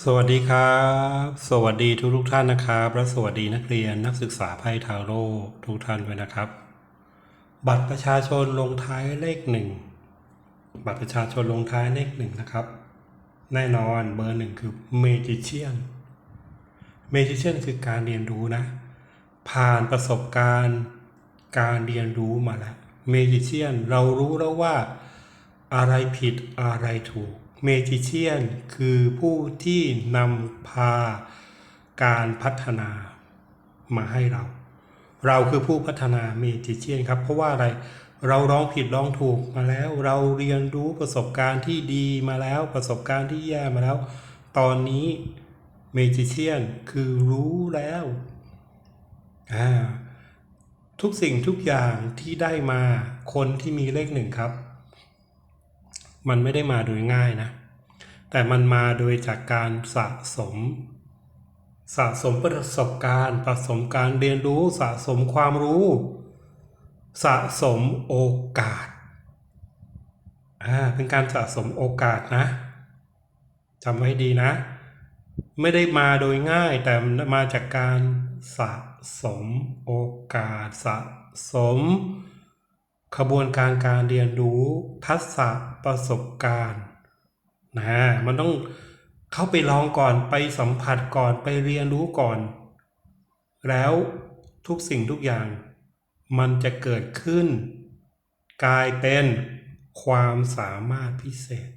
สวัสดีครับ สวัสดีทุกทุกท่านนะครับ และสวัสดีนักเรียนนักศึกษาไพ่ทาโร่ทุกท่านด้วยนะครับ บัตรประชาชนลงท้ายเลขหนึ่งบัตรประชาชนลงท้ายเลขหนึ่งนะครับ แน่นอนเบอร์หนึ่งคือเมจิเชียนเมจิเชียนคือการเรียนรู้นะ ผ่านประสบการณ์การเรียนรู้มาแล้วเมจิเชียนเรารู้แล้วว่าอะไรผิดอะไรถูก เมจิเชียนคือผู้ที่นำพาการพัฒนามาให้เรา เราคือผู้พัฒนาเมจิเชียนครับ เพราะว่าอะไรเราร้องผิดร้องถูกมาแล้ว เราเรียนรู้ประสบการณ์ที่ดีมาแล้ว ประสบการณ์ที่แย่มาแล้ว ตอนนี้เมจิเชียนคือรู้แล้วทุกสิ่งทุกอย่างที่ได้มาคนที่มีเลขหนึ่งครับ มันไม่ได้มาโดยง่ายนะ แต่มันมาโดยจากการสะสม สะสมประสบการณ์ ประสมการเรียนรู้ สะสมความรู้ สะสมโอกาส อ่า เป็นการสะสมโอกาสนะจำไว้ดีนะ ไม่ได้มาโดยง่ายแต่มันมาจากการสะสมโอกาสสะสม ขบวนการการเรียนรู้ทักษะประสบการณ์นะมันต้องเข้าไปลองก่อนไปสัมผัสก่อนไปเรียนรู้ก่อน แล้วทุกสิ่งทุกอย่าง มันจะเกิดขึ้น กลายเป็นความสามารถพิเศษ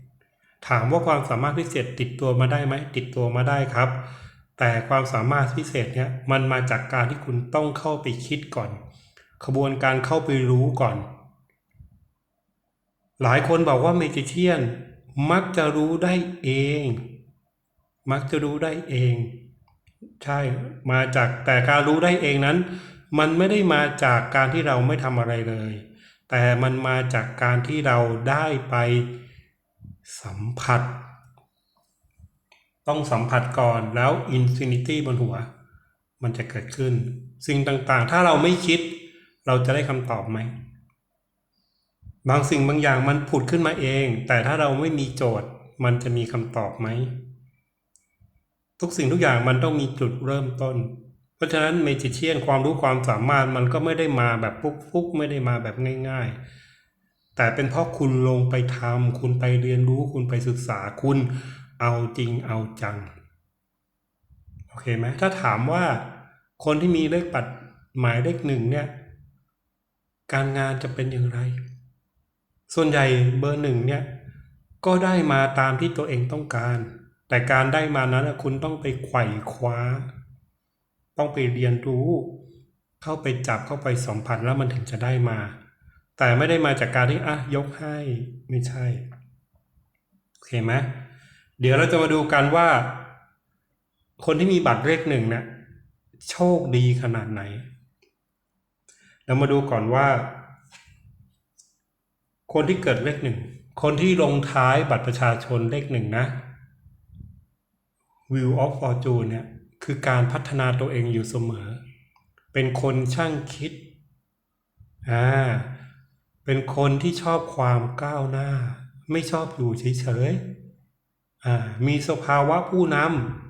ถามว่าความสามารถพิเศษติดตัวมาได้ไหมติดตัวมาได้ครับ แต่ความสามารถพิเศษเนี่ยมันมาจากการที่คุณต้องเข้าไปคิดก่อนขบวนการเข้าไปรู้ก่อน หลายคนบอกว่าเมจิเชียนมักจะรู้ได้เอง มักจะรู้ได้เอง ใช่มาจากแต่การรู้ได้เองนั้น มันไม่ได้มาจากการที่เราไม่ทำอะไรเลย แต่มันมาจากการที่เราได้ไปสัมผัส ต้องสัมผัสก่อนแล้วอินฟินิตี้บนหัว มันจะเกิดขึ้น สิ่งต่างๆ ถ้าเราไม่คิด เราจะได้คำตอบไหม บางสิ่งบางอย่างมันผุดขึ้นมาเอง แต่ถ้าเราไม่มีโจทย์ มันจะมีคำตอบไหม ทุกสิ่งทุกอย่างมันต้องมีจุดเริ่มต้น เพราะฉะนั้นเมจิเชียนความรู้ความสามารถมันก็ไม่ได้มาแบบฟุกๆไม่ได้มาแบบง่าย ๆ แต่เป็นเพราะคุณลงไปทำคุณไปเรียนรู้คุณไปศึกษาคุณเอาจริงเอาจังโอเคไหมถ้าถามว่าคนที่มีเลขปัดหมายเลขหนึ่งเนี่ย การงานจะเป็นอย่างไร ส่วนใหญ่เบอร์หนึ่งเนี่ยก็ได้มาตามที่ตัวเองต้องการ แต่การได้มานั้นคุณต้องไปไขว่คว้า ต้องไปเรียนรู้ เข้าไปจับเข้าไปสัมผัสแล้วมันถึงจะได้มา แต่ไม่ได้มาจากการที่อะยกให้ไม่ใช่โอเคไหมเดี๋ยวเราจะมาดูกันว่า คนที่มีบัตรเลขหนึ่งเนี่ยโชคดีขนาดไหน เรามาดูก่อนว่า คนที่เกิดเลขหนึ่ง คนที่ลงท้ายบัตรประชาชนเลขหนึ่งนะ View of Fortune เนี่ยคือการพัฒนาตัวเองอยู่เสมอ เป็นคนช่างคิด อ่า เป็นคนที่ชอบความก้าวหน้า ไม่ชอบอยู่เฉยๆ อ่า มีสภาวะผู้นำ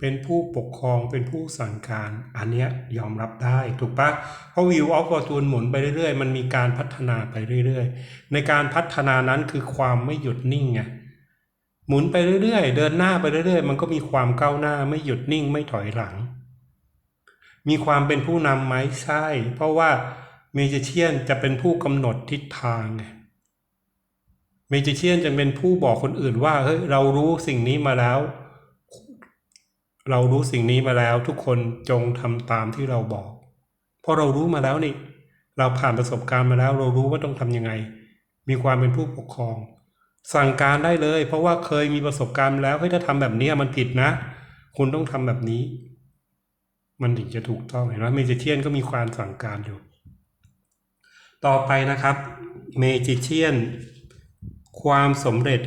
เป็นผู้ปกครองเป็นผู้สั่งการอันเนี้ยยอมรับได้ถูกปะเพราะ View of Fortune หมุนไปเรื่อยๆ มันมีการพัฒนาไปเรื่อยๆ ในการพัฒนานั้นคือความไม่หยุดนิ่งไงหมุนไปเรื่อยๆ เดินหน้าไปเรื่อยๆ มันก็มีความก้าวหน้าไม่หยุดนิ่งไม่ถอยหลัง มีความเป็นผู้นำไหมใช่ เพราะว่าเมจิเชียนจะเป็นผู้กำหนดทิศทางไงเมจิเชียนจะเป็นผู้บอกคนอื่นว่าเฮ้ยเรารู้สิ่งนี้มาแล้ว เรารู้สิ่งนี้มาแล้วทุกคนจงทำตามที่เราบอก เพราะเรารู้มาแล้วนี่ เราผ่านประสบการณ์มาแล้ว เรารู้ว่าต้องทำยังไง มีความเป็นผู้ปกครอง สั่งการได้เลย เพราะว่าเคยมีประสบการณ์แล้วเฮ้ยถ้าทำแบบนี้มันผิดนะ คุณต้องทำแบบนี้ มันถึงจะถูกต้องเห็นไหมเมจิเชียนก็มีความสั่งการอยู่ ต่อไปนะครับเมจิเชียนความสำเร็จ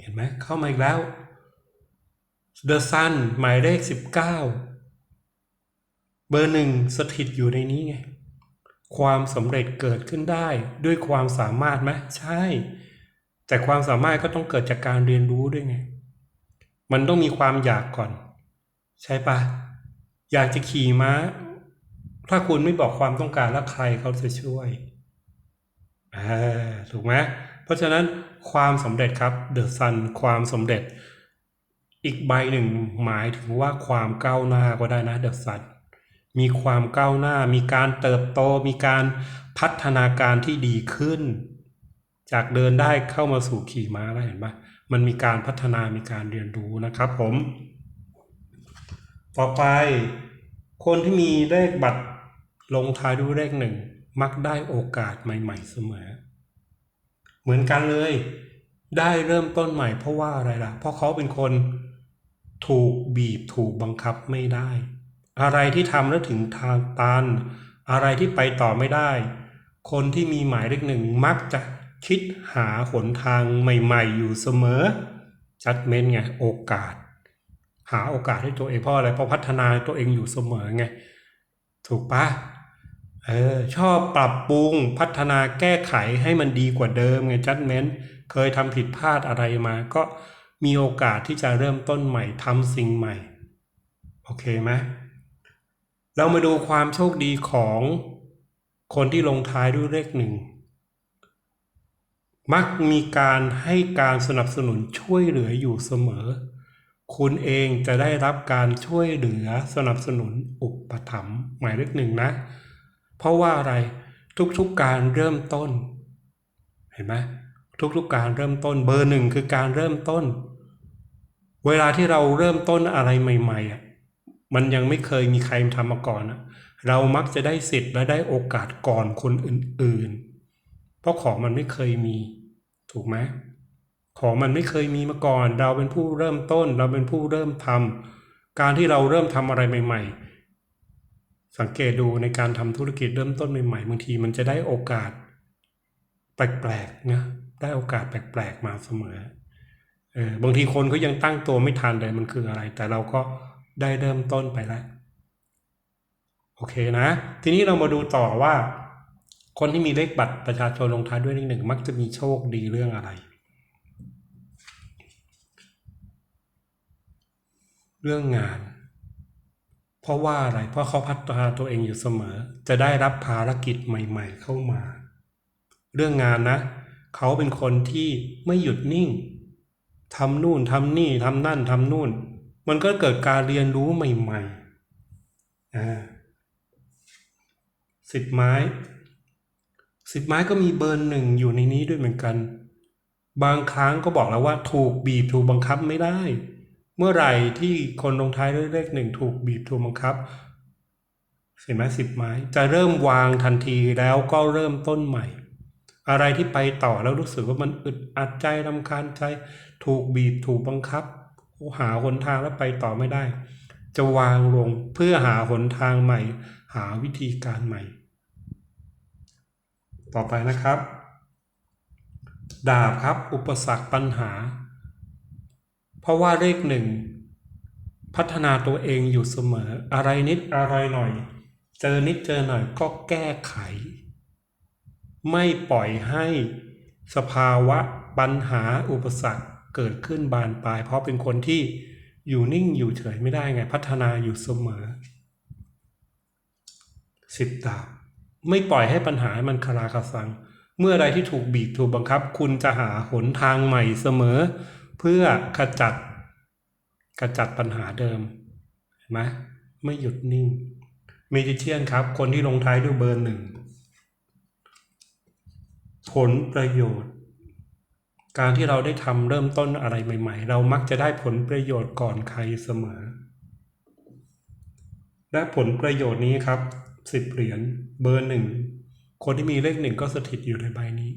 เห็นไหมเข้ามาอีกแล้ว The Sun หมายเลขสิบเก้าเบอร์หนึ่งสถิตอยู่ในนี้ไง ความสำเร็จเกิดขึ้นได้ด้วยความสามารถไหมใช่ แต่ความสามารถก็ต้องเกิดจากการเรียนรู้ด้วยไง มันต้องมีความอยากก่อน ใช่ปะอยากจะขี่ม้า ถ้าคุณไม่บอกความต้องการแล้วใครเขาจะช่วยอ่าถูกไหมเพราะฉะนั้นความสำเร็จครับเดอะซันความสำเร็จ อีกใบหนึ่งหมายถึงว่าความก้าวหน้าก็ได้นะเดอะซันมีความก้าวหน้า มีการเติบโต มีการพัฒนาการที่ดีขึ้น จากเดินได้เข้ามาสู่ขี่ม้าแล้วเห็นปะมันมีการพัฒนามีการเรียนรู้นะครับผม ต่อไป คนที่มีเลขบัตรลงท้ายด้วยเลขหนึ่งมักได้โอกาสใหม่ ๆเสมอ เหมือนกันเลย ได้เริ่มต้นใหม่เพราะว่าอะไรล่ะ เพราะเขาเป็นคน ถูกบีบถูกบังคับไม่ได้ อะไรที่ทำแล้วถึงทางตัน อะไรที่ไปต่อไม่ได้ คนที่มีหมายเลขหนึ่งมักจะคิดหาหนทางใหม่ ๆ อยู่เสมอจัดเมนไงโอกาส หาโอกาสให้ตัวเองเพราะอะไรเพราะพัฒนาตัวเองอยู่เสมอไง ถูกปะเออชอบปรับปรุงพัฒนาแก้ไขให้มันดีกว่าเดิมไงจัดเมนเคยทำผิดพลาดอะไรมาก็ มีโอกาสที่จะเริ่มต้นใหม่ทำสิ่งใหม่ โอเคไหมเรามาดูความโชคดีของคนที่ลงท้ายด้วยเลขหนึ่ง มักมีการให้การสนับสนุนช่วยเหลืออยู่เสมอ คุณเองจะได้รับการช่วยเหลือสนับสนุนอุปถัมภ์หมายเลขหนึ่งนะ เพราะว่าอะไรทุกๆการเริ่มต้น เห็นไหมทุกๆการเริ่มต้นเบอร์หนึ่งคือการเริ่มต้น เวลาที่เราเริ่มต้นอะไรใหม่ๆอะมันยังไม่เคยมีใครทำมาก่อนอะเรามักจะได้สิทธิ์และได้โอกาสก่อนคนอื่นๆ เพราะของมันไม่เคยมี ถูกไหมของมันไม่เคยมีมาก่อน เราเป็นผู้เริ่มต้น เราเป็นผู้เริ่มทำการที่เราเริ่มทำอะไรใหม่ ๆ สังเกตดูในการทำธุรกิจเริ่มต้นใหม่ๆบางทีมันจะได้โอกาส แปลกๆนะได้โอกาสแปลกๆมาเสมอเออ บางทีคนเขายังตั้งตัวไม่ทันเลยมันคืออะไร แต่เราก็ได้เริ่มต้นไปแล้วโอเคนะ ทีนี้เรามาดูต่อว่า คนที่มีเลขบัตรประชาชนลงท้ายด้วยเลขหนึ่งมักจะมีโชคดีเรื่องอะไร เรื่องงาน เพราะว่าอะไร เพราะเขาพัฒนาตัวเองอยู่เสมอ จะได้รับภารกิจใหม่ ๆ เข้ามา เรื่องงานนะ เขาเป็นคนที่ไม่หยุดนิ่ง ทำนู่นทำนี่ทำนั่นทำนู่น มันก็เกิดการเรียนรู้ใหม่ๆอ่าสิบไม้สิบไม้ก็มีเบอร์หนึ่งอยู่ในนี้ด้วยเหมือนกัน บางครั้งก็บอกแล้วว่า ถูกบีบถูกบังคับไม่ได้ เมื่อไหร่ที่คนลงท้ายด้วยเลขหนึ่งถูกบีบถูกบังคับเห็นไหมสิบไม้ จะเริ่มวางทันทีแล้วก็เริ่มต้นใหม่ อะไรที่ไปต่อแล้วรู้สึกว่ามันอึดอัดใจรำคาญใจ ถูกบีบถูกบังคับ หาหนทางแล้วไปต่อไม่ได้ จะวางลงเพื่อหาหนทางใหม่ หาวิธีการใหม่ ต่อไปนะครับ ดาบครับอุปสรรคปัญหา เพราะว่าเลขหนึ่งพัฒนาตัวเองอยู่เสมอ อะไรนิดอะไรหน่อย เจอนิดเจอหน่อยก็แก้ไข ไม่ปล่อยให้สภาวะปัญหาอุปสรรค เกิดขึ้นบานปลาย เพราะเป็นคนที่อยู่นิ่งอยู่เฉยไม่ได้ไง พัฒนาอยู่เสมอสิบดาบไม่ปล่อยให้ปัญหามันคาราคาซัง เมื่อใดที่ถูกบีบถูกบังคับ คุณจะหาหนทางใหม่เสมอ เพื่อขจัดขจัดปัญหาเดิมเห็นไหมไม่หยุดนิ่งเมจิเชียนครับ คนที่ลงท้ายด้วยเบอร์หนึ่ง ผลประโยชน์ การที่เราได้ทำเริ่มต้นอะไรใหม่ ๆ เรามักจะได้ผลประโยชน์ก่อนใครเสมอ และผลประโยชน์นี้ครับสิบเหรียญเบอร์หนึ่งคนที่มีเลขหนึ่งก็สถิตอยู่ในใบนี้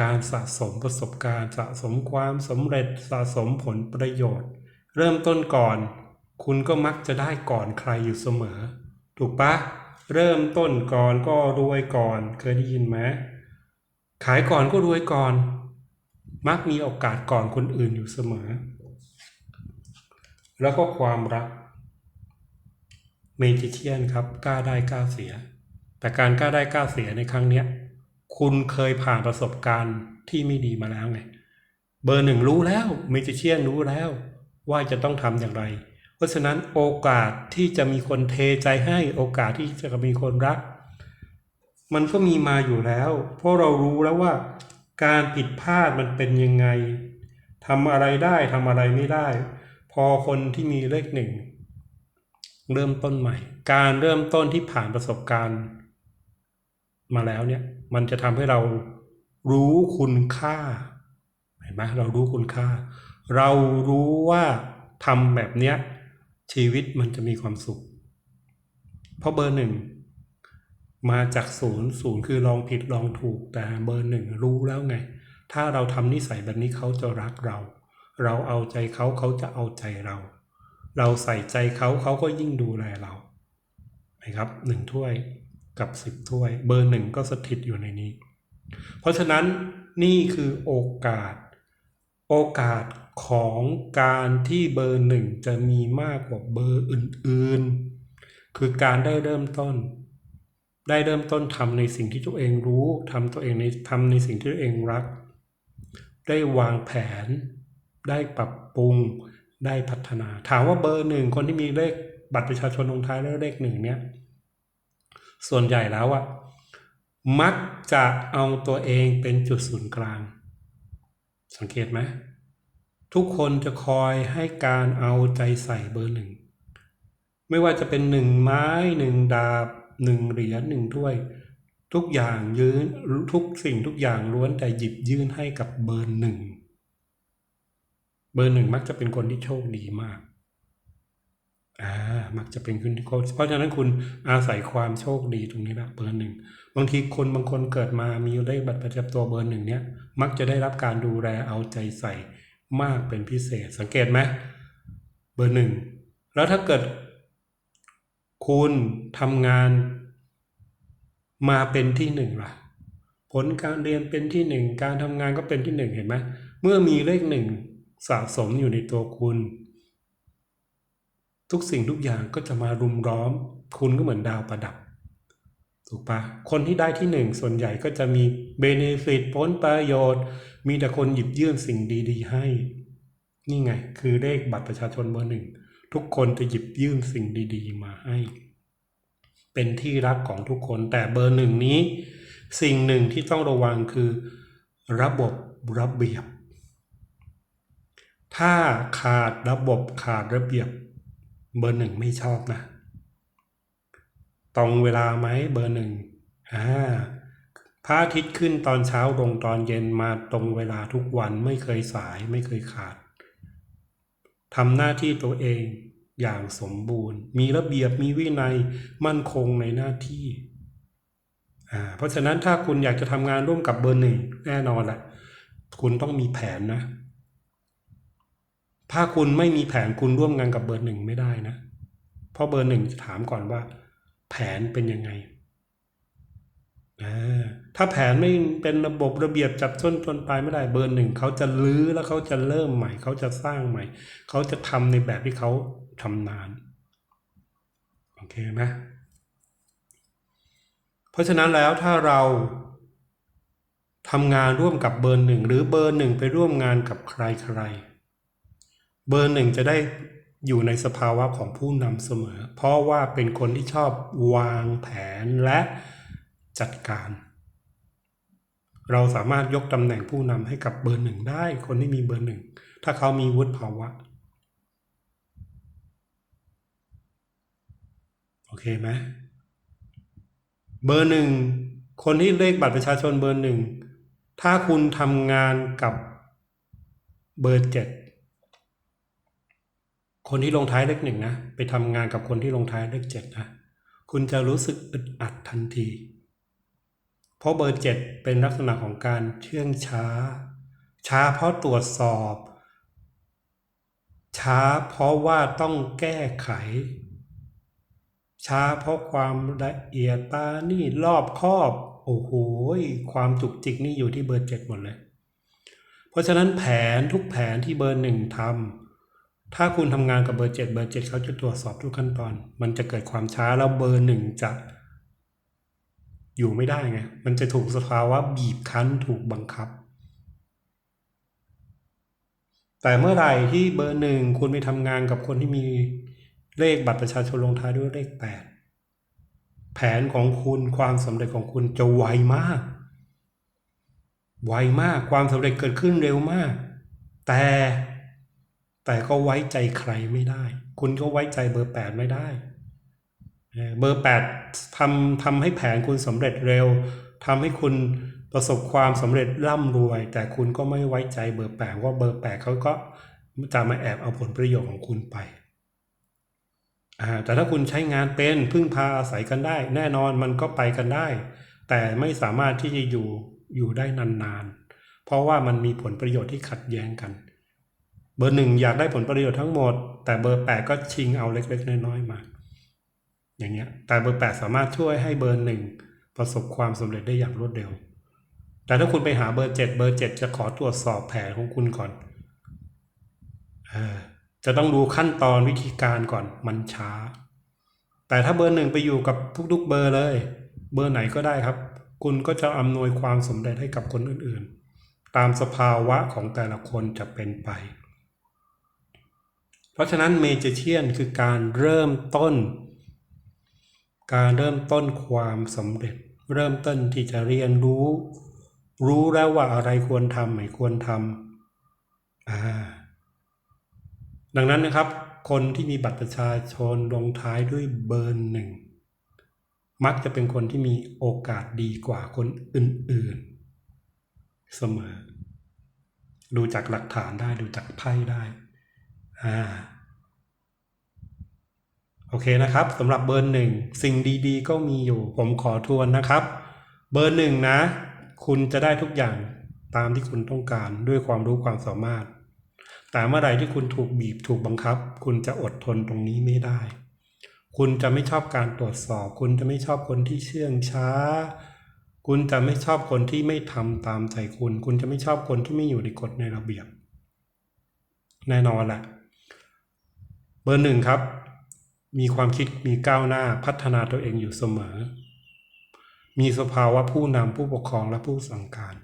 การสะสมประสบการณ์ สะสมความสำเร็จสะสมผลประโยชน์ เริ่มต้นก่อน คุณก็มักจะได้ก่อนใครอยู่เสมอ ถูกปะเริ่มต้นก่อนก็รวยก่อนเคยได้ยินไหม ขายก่อนก็รวยก่อน มักมีโอกาสก่อนคนอื่นอยู่เสมอ แล้วก็ความรักเมจิเชียนครับกล้าได้กล้าเสีย แต่การกล้าได้กล้าเสียในครั้งเนี้ยคุณเคยผ่านประสบการณ์ที่ไม่ดีมาแล้วไง เบอร์หนึ่งรู้แล้วเมจิเชียนรู้แล้ว ว่าจะต้องทำอย่างไร เพราะฉะนั้นโอกาสที่จะมีคนเทใจให้โอกาสที่จะมีคนรัก มันก็มีมาอยู่แล้ว เพราะเรารู้แล้วว่า การผิดพลาดมันเป็นยังไงทำอะไรได้ทำอะไรไม่ได้ พอคนที่มีเลขหนึ่งเริ่มต้นใหม่ การเริ่มต้นที่ผ่านประสบการณ์ มาแล้วเนี่ย มันจะทำให้เรารู้คุณค่าเห็นไหมเรารู้คุณค่า เรารู้ว่าทำแบบเนี้ยชีวิตมันจะมีความสุข เพราะเบอร์หนึ่ง มาจากศูนย์ศูนย์คือลองผิดลองถูกแต่เบอร์หนึ่งรู้แล้วไง ถ้าเราทำนิสัยแบบนี้เขาจะรักเรา เราเอาใจเขาเขาจะเอาใจเรา เราใส่ใจเขาเขาก็ยิ่งดูแลเรานะครับหนึ่งถ้วยกับสิบถ้วย เบอร์หนึ่งก็สถิตอยู่ในนี้ เพราะฉะนั้นนี่คือโอกาส โอกาสของการที่เบอร์หนึ่งจะมีมากกว่าเบอร์อื่นๆ คือการได้เริ่มต้น ได้เริ่มต้นทำในสิ่งที่ตัวเองรู้ทำตัวเองในทำในสิ่งที่ตัวเองรัก ได้วางแผน ได้ปรับปรุง ได้พัฒนา ถามว่าเบอร์หนึ่งคนที่มีเลขบัตรประชาชนลงท้ายด้วเลขหนึ่งเนี่ยส่วนใหญ่แล้วอะมักจะเอาตัวเองเป็นจุดศูนย์กลาง สังเกตไหมทุกคนจะคอยให้การเอาใจใส่เบอร์หนึ่ง ไม่ว่าจะเป็นหนึ่งไม้หนึ่งดาบ หนึ่งเหรียญหนึ่งถ้วย ทุกอย่างยืนทุกสิ่งทุกอย่างล้วนแต่หยิบยื่นให้กับเบอร์หนึ่งเบอร์หนึ่งมักจะเป็นคนที่โชคดีมากอ่ามักจะเป็นคนที่โชคเพราะฉะนั้นคุณอาศัยความโชคดีตรงนี้ละเบอร์หนึ่งบางทีคนบางคนเกิดมามีเลขบัตรประจำตัวเบอร์หนึ่งเนี้ยมักจะได้รับการดูแลเอาใจใส่มากเป็นพิเศษ สังเกตไหมเบอร์หนึ่งแล้วถ้าเกิด คุณทำงาน มาเป็นที่หนึ่งล่ะ ผลการเรียนเป็นที่หนึ่งการทำงานก็เป็นที่หนึ่งเห็นไหมเมื่อมีเลขหนึ่งสะสมอยู่ในตัวคุณ ทุกสิ่งทุกอย่างก็จะมารุมล้อม คุณก็เหมือนดาวประดับ ถูกปะคนที่ได้ที่หนึ่งส่วนใหญ่ก็จะมีเบเนฟิตผลประโยชน์ มีแต่คนหยิบยื่นสิ่งดี ๆ ให้ นี่ไง คือเลขบัตรประชาชนเบอร์หนึ่ง ทุกคนจะหยิบยื่นสิ่งดี ๆ มาให้ เป็นที่รักของทุกคน แต่เบอร์หนึ่งนี้ สิ่งหนึ่งที่ต้องระวังคือ ระบบระเบียบ ถ้าขาดระบบขาดระเบียบ เบอร์หนึ่งไม่ชอบนะ ตรงเวลาไหมเบอร์หนึ่งอ่าพระอาทิตย์ขึ้นตอนเช้าลงตอนเย็นมาตรงเวลาทุกวันไม่เคยสายไม่เคยขาด ทำหน้าที่ตัวเองอย่างสมบูรณ์ มีระเบียบมีวินัยมั่นคงในหน้าที่อ่าเพราะฉะนั้นถ้าคุณอยากจะทำงานร่วมกับเบอร์หนึ่งแน่นอนแหละคุณต้องมีแผนนะ ถ้าคุณไม่มีแผนคุณร่วมงานกับเบอร์หนึ่งไม่ได้นะ เพราะเบอร์หนึ่งจะถามก่อนว่า แผนเป็นยังไง ถ้าแผนไม่เป็นระบบระเบียบจับต้นต้นปลายไม่ได้เบอร์หนึ่งเขาจะลื้อแล้วเขาจะเริ่มใหม่ เขาจะสร้างใหม่ เขาจะทำในแบบที่เขาชำนาญโอเคไหมเพราะฉะนั้นแล้วถ้าเราทำงานร่วมกับเบอร์หนึ่งหรือเบอร์หนึ่งไปร่วมงานกับใครใครเบอร์หนึ่งจะได้อยู่ในสภาวะของผู้นำเสมอ เพราะว่าเป็นคนที่ชอบวางแผนและ จัดการ เราสามารถยกตำแหน่งผู้นำให้กับเบอร์หนึ่งได้ คนที่มีเบอร์หนึ่ง ถ้าเขามีวุฒิภาวะ โอเคไหมเบอร์หนึ่ง คนที่เลขบัตรประชาชนเบอร์หนึ่ง ถ้าคุณทำงานกับเบอร์เจ็ดคนที่ลงท้ายเลขหนึ่งนะ ไปทำงานกับคนที่ลงท้ายเลขเจ็ดนะ คุณจะรู้สึกอึดอัดทันที เพราะเบอร์เจ็ดเป็นลักษณะของการเชื่องช้า ช้าเพราะตรวจสอบ ช้าเพราะว่าต้องแก้ไข ช้าเพราะความละเอียดตานี่รอบคอบ โอ้โหความจุกจิกนี่อยู่ที่เบอร์เจ็ดหมดเลย เพราะฉะนั้นแผนทุกแผนที่เบอร์หนึ่งทำถ้าคุณทำงานกับเบอร์เจ็ดเบอร์เจ็ดเขาจะตรวจสอบทุกขั้นตอน มันจะเกิดความช้าแล้วเบอร์หนึ่งจะ อยู่ไม่ได้ไง มันจะถูกสภาวะบีบคั้นถูกบังคับ แต่เมื่อไหร่ที่เบอร์หนึ่งคุณไปทำงานกับคนที่มีเลขบัตรประชาชนลงท้ายด้วยเลขแปดแผนของคุณความสำเร็จของคุณจะไวมาก ไวมากความสำเร็จเกิดขึ้นเร็วมาก แต่แต่ก็ไว้ใจใครไม่ได้ คุณก็ไว้ใจเบอร์แปดไม่ได้ เบอร์แปดทำทำให้แผนคุณสำเร็จเร็วทำให้คุณประสบความสำเร็จร่ำรวย แต่คุณก็ไม่ไว้ใจเบอร์แปดว่าเบอร์แปดเขาก็จะมาแอบเอาผลประโยชน์ของคุณไปแต่ถ้าคุณใช้งานเป็นพึ่งพาอาศัยกันได้ แน่นอนมันก็ไปกันได้ แต่ไม่สามารถที่จะอยู่อยู่ได้นานๆ เพราะว่ามันมีผลประโยชน์ที่ขัดแย้งกัน เบอร์หนึ่งอยากได้ผลประโยชน์ทั้งหมด แต่เบอร์แปดก็ชิงเอาเล็กๆ น้อยๆมา อย่างเงี้ยแต่เบอร์แปดสามารถช่วยให้เบอร์หนึ่งประสบความสำเร็จได้อย่างรวดเร็ว แต่ถ้าคุณไปหาเบอร์เจ็ดเบอร์เจ็ดจะขอตรวจสอบแผนของคุณก่อนอจะต้องดูขั้นตอนวิธีการก่อนมันช้า แต่ถ้าเบอร์หนึ่งไปอยู่กับทุกๆเบอร์เลย เบอร์ไหนก็ได้ครับ คุณก็จะอำนวยความสำเร็จให้กับคนอื่นๆ ตามสภาวะของแต่ละคนจะเป็นไป เพราะฉะนั้นเมเจเชียนคือการเริ่มต้น การเริ่มต้นความสำเร็จ เริ่มต้นที่จะเรียนรู้ รู้แล้วว่าอะไรควรทำไม่ควรทำดังนั้นนะครับ คนที่มีบัตรประชาชนลงท้ายด้วยเบอร์หนึ่งมักจะเป็นคนที่มีโอกาสดีกว่าคนอื่นๆ เสมอ ดูจากหลักฐานได้ดูจากไพ่ได้ อ่า โอเคนะครับสำหรับเบอร์หนึ่งสิ่งดีๆ ก็มีอยู่ ผมขอทวนนะครับ เบอร์หนึ่งนะ คุณจะได้ทุกอย่างตามที่คุณต้องการด้วยความรู้ความสามารถ แต่เมื่อไรที่คุณถูกบีบถูกบังคับ คุณจะอดทนตรงนี้ไม่ได้ คุณจะไม่ชอบการตรวจสอบ คุณจะไม่ชอบคนที่เชื่องช้า คุณจะไม่ชอบคนที่ไม่ทำตามใจคุณ คุณจะไม่ชอบคนที่ไม่อยู่ในกฎในระเบียบ แน่นอนแหละเบอร์หนึ่งครับ มีความคิดมีก้าวหน้าพัฒนาตัวเองอยู่เสมอ มีสภาวะผู้นำผู้ปกครองและผู้สั่งการ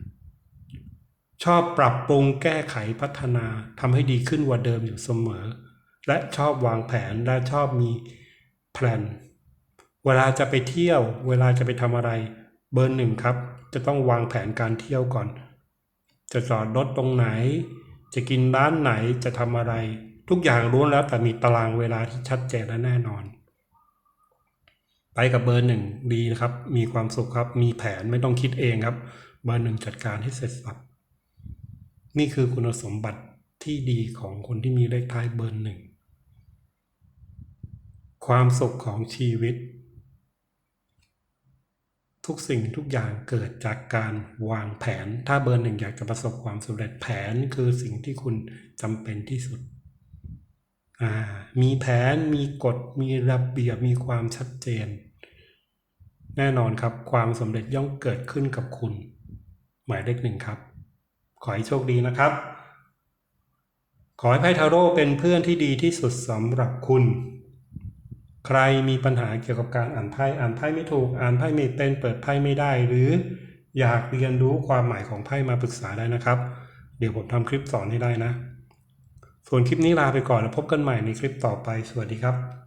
ชอบปรับปรุงแก้ไขพัฒนาทำให้ดีขึ้นกว่าเดิมอยู่เสมอ และชอบวางแผนและชอบมีแพลนเวลาจะไปเที่ยว เวลาจะไปทำอะไร เบอร์หนึ่งครับ จะต้องวางแผนการเที่ยวก่อน จะจอดรถตรงไหน จะกินร้านไหนจะทำอะไร ทุกอย่างรู้แล้วแต่มีตารางเวลาที่ชัดเจนและแน่นอน ไปกับเบอร์หนึ่งดีนะครับ มีความสุขครับ มีแผนไม่ต้องคิดเองครับ เบอร์หนึ่งจัดการให้เสร็จสับนี่คือคุณสมบัติที่ดีของคนที่มีเลขท้ายเบอร์หนึ่งความสุขของชีวิต ทุกสิ่งทุกอย่างเกิดจากการวางแผน ถ้าเบอร์หนึ่งอยากจะประสบความสำเร็จแผนคือสิ่งที่คุณจำเป็นที่สุด มีแผนมีกฎมีระเบียบมีความชัดเจน แน่นอนครับความสำเร็จย่อมเกิดขึ้นกับคุณ หมายเลขหนึ่งครับ ขอให้โชคดีนะครับ ขอให้ไพ่ทาโร่เป็นเพื่อนที่ดีที่สุดสำหรับคุณ ใครมีปัญหาเกี่ยวกับการอ่านไพ่อ่านไพ่ไม่ถูกอ่านไพ่ไม่เป็นเปิดไพ่ไม่ได้ หรืออยากเรียนรู้ความหมายของไพ่มาปรึกษาได้นะครับ เดี๋ยวผมทำคลิปสอนให้ได้นะ ส่วนคลิปนี้ลาไปก่อนแล้วพบกันใหม่ในคลิปต่อไป สวัสดีครับ